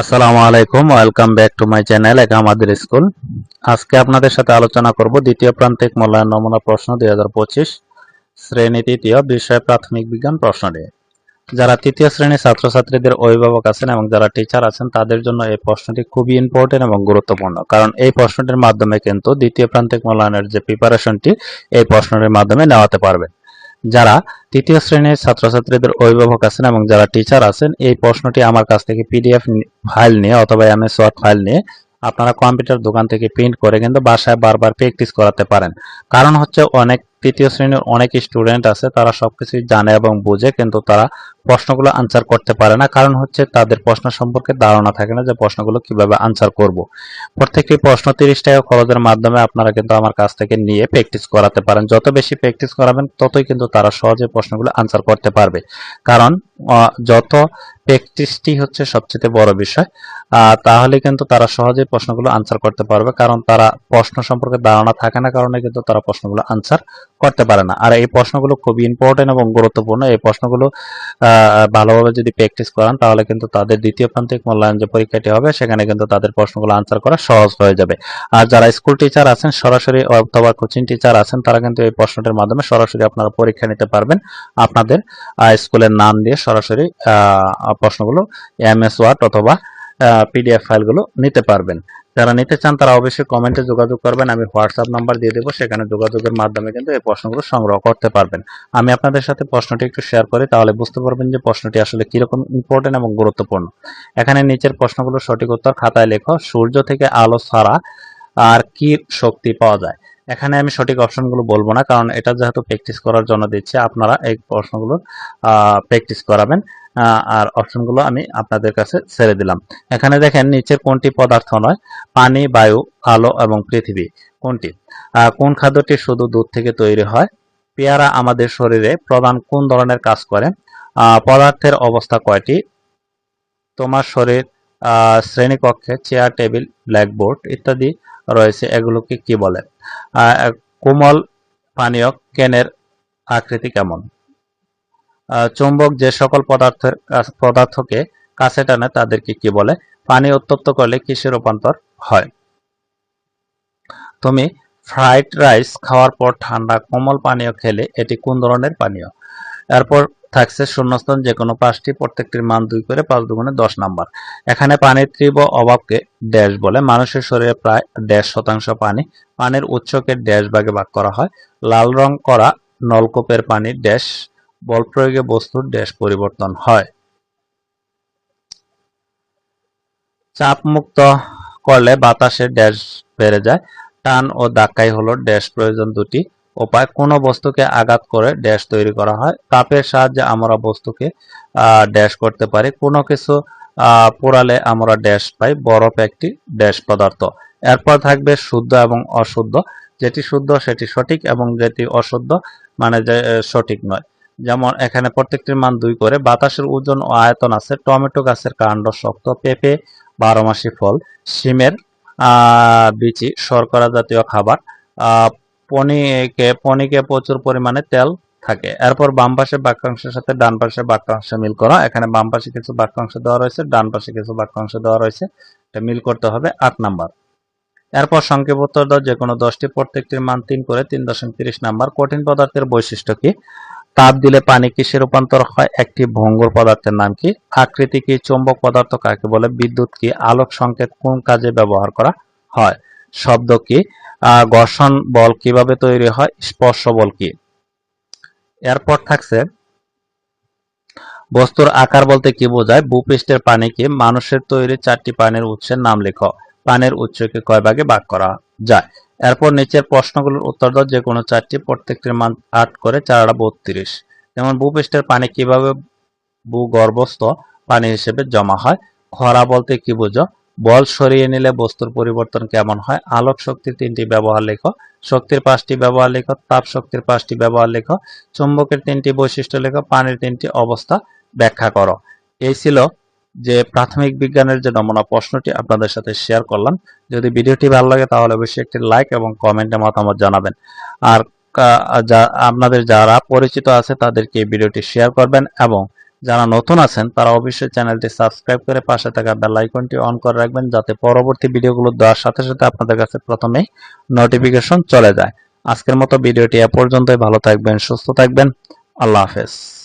আসসালামু আলাইকুম, welcome back to my channel একা আমাদের স্কুল। আজকে আপনাদের সাথে আলোচনা করব দ্বিতীয় প্রান্তিক মূল্যায়ন নমুনা প্রশ্ন দুই হাজার পঁচিশ, শ্রেণি তৃতীয় বিষয় প্রাথমিক বিজ্ঞান প্রশ্ন নিয়ে। যারা তৃতীয় শ্রেণির ছাত্রছাত্রীদের অভিভাবক আছেন এবং যারা টিচার আছেন, তাদের জন্য এই প্রশ্নটি খুবই ইম্পর্টেন্ট এবং গুরুত্বপূর্ণ। কারণ এই প্রশ্নটির মাধ্যমে কিন্তু দ্বিতীয় প্রান্তিক মূল্যায়নের যে প্রিপারেশনটি এই প্রশ্নটির মাধ্যমে নেওয়াতে পারবে। যারা তৃতীয় শ্রেণির ছাত্রছাত্রীদের অভিভাবক আছেন এবং যারা টিচার আছেন, এই প্রশ্নটি আমার কাছ থেকে পিডিএফ ফাইল নিয়ে অথবা এমএস ওয়ার্ড ফাইল নিয়ে আপনারা কম্পিউটার দোকান থেকে প্রিন্ট করে কিন্তু বাসায় বারবার প্র্যাকটিস করাতে পারেন। কারণ হচ্ছে অনেক তৃতীয় শ্রেণির অনেক স্টুডেন্ট আছে, তারা সবকিছু জানে এবং বুঝে, কিন্তু তারা প্রশ্নগুলো আনসার করতে পারে না। কারণ হচ্ছে তাদের প্রশ্ন সম্পর্কে ধারণা থাকে না যে প্রশ্নগুলো কীভাবে আনসার করব। প্রত্যেকটি প্রশ্ন তিরিশ টাকা খরচের মাধ্যমে আপনারা কিন্তু আমার কাছ থেকে নিয়ে প্র্যাকটিস করাতে পারেন। যত বেশি প্র্যাকটিস করাবেন, ততই কিন্তু তারা সহজে প্রশ্নগুলো আনসার করতে পারবে। কারণ যত প্র্যাকটিসটি হচ্ছে সবচেয়ে বড় বিষয় তাহলে কিন্তু তারা সহজেই প্রশ্নগুলো আনসার করতে পারবে। কারণ তারা প্রশ্ন সম্পর্কে ধারণা থাকে না, কারণে কিন্তু তারা প্রশ্নগুলো আনসার করতে পারে না। আর এই প্রশ্নগুলো খুবই ইম্পর্টেন্ট এবং গুরুত্বপূর্ণ। এই প্রশ্নগুলো ভালোভাবে যদি প্র্যাকটিস করান, তাহলে কিন্তু তাদের দ্বিতীয় প্রান্তিক মূল্যায়ন যে পরীক্ষাটি হবে, সেখানে কিন্তু তাদের প্রশ্নগুলো আনসার করা সহজ হয়ে যাবে। আর যারা স্কুল টিচার আছেন, সরাসরি অথবা কোচিং টিচার আছেন, তারা কিন্তু এই প্রশ্নটির মাধ্যমে সরাসরি আপনারা পরীক্ষা নিতে পারবেন। আপনাদের স্কুলের নাম দিয়ে সরাসরি প্রশ্নগুলো এম এস ওয়ার্ড অথবা পিডিএফ ফাইলগুলো নিতে পারবেন। যারা নিতে চান তারা অবশ্যই কমেন্টে যোগাযোগ করবেন, আমি হোয়াটসঅ্যাপ নাম্বার দিয়ে দেবো, সেখানে যোগাযোগের মাধ্যমে কিন্তু এই প্রশ্নগুলো সংগ্রহ করতে পারবেন। আমি আপনাদের সাথে প্রশ্নটি একটু শেয়ার করি, তাহলে বুঝতে পারবেন যে প্রশ্নটি আসলে কীরকম ইম্পর্টেন্ট এবং গুরুত্বপূর্ণ। এখানে নিচের প্রশ্নগুলো সঠিক উত্তর খাতায় লেখো, সূর্য থেকে আলো ছাড়া আর কি শক্তি পাওয়া যায়? এখানে আমি সঠিক অপশনগুলো বলব না, কারণ এটা যেহেতু প্র্যাকটিস করার জন্য দিচ্ছি, আপনারা এই প্রশ্নগুলো প্র্যাকটিস করাবেন। আর অপশনগুলো আমি আপনাদের কাছে ছেড়ে দিলাম। এখানে দেখেন নিচের কোনটি পদার্থ নয়, পানি, বায়ু, আলো এবং পৃথিবী। কোনটি? কোন খাদ্যটি শুধু দুধ থেকে তৈরি হয়? পেয়ারা আমাদের শরীরে প্রধান কোন ধরনের কাজ করে? পদার্থের অবস্থা কয়টি? তোমার শরীর শ্রেণীকক্ষে, চেয়ার, টেবিল, ব্ল্যাকবোর্ড ইত্যাদি রয়েছে, এগুলোকে কি বলে? কোমল পানীয় কেনের আকৃতি কেমন? চুম্বক যে সকল পদার্থের কাছ- পদার্থকে কাছে টানে, তাদেরকে কি বলে? পানি উত্তপ্ত করলে কিসে রূপান্তর হয়? তুমি ফ্রাইড রাইস খাওয়ার পর ঠান্ডা কোমল পানীয় খেলে, এটি কোন ধরনের পানীয়? এরপর থাকছে শূন্যস্থান যে কোনো পাঁচটি, প্রত্যেকটির মান দুই করে পাঁচ দুগুণে দশ নাম্বার। এখানে পানির তীব্র অভাবকে ড্যাশ বলে। মানুষের শরীরে প্রায় ড্যাশ শতাংশ পানি, পানির উৎসকে ড্যাশ ভাগে ভাগ করা হয়। লাল রং করা নলকূপের পানি ড্যাশ বল প্রয়োগে বস্তুর ড্যাশ পরিবর্তন হয়। চাপ মুক্ত করলে বাতাসের ড্যাশ বেড়ে যায়। টান ও ধাক্কাই হলো ড্যাশ প্রয়োজন দুটি। উপায়, কোনো বস্তুকে আঘাত করে ড্যাশ তৈরি করা হয়। তাপের সাহায্যে আমরা বস্তুকে ড্যাশ করতে পারি। কোনো কিছু পোড়ালে আমরা ড্যাশ পাই। বরফ একটি ড্যাশ পদার্থ। এরপর থাকবে শুদ্ধ এবং অশুদ্ধ। যেটি শুদ্ধ সেটি সঠিক এবং যেটি অশুদ্ধ মানে যে সঠিক নয়। যেমন এখানে প্রত্যেকটির মান দুই করে বাতাসের ওজন ও আয়তন আছে টমেটো গাছের কাণ্ড শক্ত পেঁপে বারো মাসি ফল আহ, বিচি শর্করা জাতীয় খাবার পনিকে পনিকে প্রচুর পরিমাণে তেল থাকে। এরপর বাম পাশে বাক্যাংশের সাথে ডান পাশে বাক্যাংশ মিল করা। এখানে বাম পাশে কিছু বাক্যাংশ দেওয়া রয়েছে ডান পাশে কিছু বাক্যাংশ দেওয়া রয়েছে। এটা মিল করতে হবে আট নাম্বার। এরপর সংক্ষেপ উত্তর দাও যে কোনো দশটি প্রত্যেকটির মান তিন করে তিন দশমিক তিরিশ নাম্বার। কঠিন পদার্থের বৈশিষ্ট্য কি? তাপ দিলে পানি কিসে রূপান্তর হয়? একটি ভঙ্গুর পদার্থের নাম কি? আকৃতি কি? চৌম্বক পদার্থ কাকে বলে? বিদ্যুৎ কি? আলোক সংকেত কোন কাজে ব্যবহার করা হয়? শব্দ কি? ঘর্ষণ বল কীভাবে তৈরি হয়? স্পর্শ বল কি? এরপর থাকছে, বস্তুর আকার বলতে কি বোঝায়? ভূপৃষ্ঠের পানি কি? মানুষের তৈরি চারটি পানির উৎসের নাম লেখো। পানির উৎসকে কয় ভাগে ভাগ করা যায়? এরপর নিচের প্রশ্নগুলোর উত্তর দাও, যে কোনো চারটি প্রত্যেকটির মান আট করে চারটা বত্রিশ। যেমন, ভূপৃষ্ঠের পানি কীভাবে ভূগর্ভস্থ পানি হিসেবে জমা হয়? খরা বলতে কি বুঝো? বল সরিয়ে নিলে বস্তুর পরিবর্তন কেমন হয়? আলোক শক্তির তিনটি ব্যবহার লেখো। শক্তির পাঁচটি ব্যবহার লেখো। তাপ শক্তির পাঁচটি ব্যবহার লেখো। চুম্বকের তিনটি বৈশিষ্ট্য লেখো। পানির তিনটি অবস্থা ব্যাখ্যা করো। এই ছিল যে প্রাথমিক বিজ্ঞানের যে নমুনা প্রশ্নটি আপনাদের সাথে শেয়ার করলাম, যদি ভিডিওটি ভালো লাগে তাহলে অবশ্যই একটি লাইক এবং কমেন্টে মতামত জানাবেন। আর আপনাদের যারা পরিচিত আছে তাদেরকে ভিডিওটি শেয়ার করবেন এবং যারা নতুন আছেন তারা অবশ্যই চ্যানেলটি সাবস্ক্রাইব করে পাশে থাকা বেল আইকনটি অন করে রাখবেন যাতে পরবর্তী ভিডিওগুলো দেওয়ার সাথে সাথে আপনাদের কাছে প্রথমেই নোটিফিকেশন চলে যায়। আজকের মতো ভিডিওটি এ পর্যন্তই, ভালো থাকবেন, সুস্থ থাকবেন, আল্লাহ হাফেজ।